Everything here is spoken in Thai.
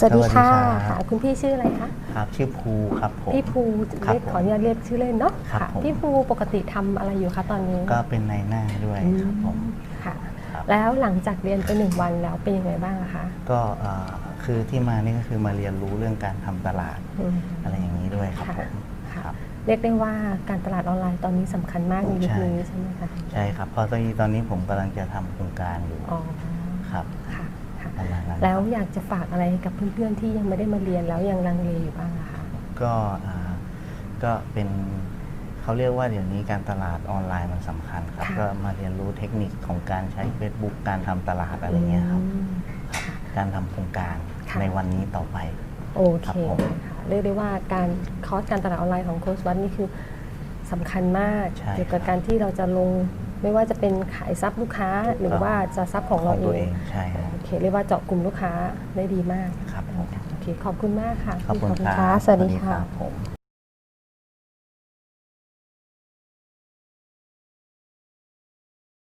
สวัสดีค่ะสวัสดีครับค่ะคุณพี่ชื่ออะไรคะครับชื่อภูครับผมพี่ภูครับเรียกผมขออนุญาตเรียกชื่อเล่นเนาะครับค่ะผมพี่ภูปกติทำอะไรอยู่คะตอนนี้ ก็เป็นในหน้าด้วยอืครับผมค่ะครับแล้วหลังจากเรียนไปหนึ่งวันแล้วเป็นยังไงบ้างอะคะก็เอ่อคือที่มานี่ก็คือมาเรียนรู้เรื่องการทำตลาดอืมอะไรอย่างนี้ด้วยครับค่ะผมค่ะครับเรียกได้ว่าการตลาดออนไลน์ตอนนี้สำคัญมากในยุคใช่นี้ใช่ไหมคะใช่ครับเพราะตอนนี้ตอนนี้ผมกำลังจะทำโครงการอยู่อ๋อครับค่ะ แล้วอยากจะฝากอะไรให้กับเพื่อนๆที่ยังไม่ได้มาเรียนแล้วยังลังเลอยู่บ้างอะคะก็อ่าก็เป็นเขาเรียกว่าเดี๋ยวนี้การตลาดออนไลน์มันสำคัญครับค่ะก็มาเรียนรู้เทคนิคของการใช้ Facebook การทำตลาดอะไรเงี้ยครับอืมครับการทำโครงการค่ะ ในวันนี้ต่อไป โอครัเคบผม ค่ะเรียกได้ว่าการคอร์สการตลาดออนไลน์ของโค้ชวัดนี่คือสำคัญมากใช่เกี่ยวกับการที่เราจะลง ไม่ว่าจะเป็นขายซับลูกค้าหรือว่าจะซับของขเราองเอตัวเองงใช่ครับโอเคเรียกว่าเจาะกลุ่มลูกค้าได้ดีมากครับผมโอเคขอบคุณมากค่ะขอบคุณพี่ครับสวัสดีค่ะรับผม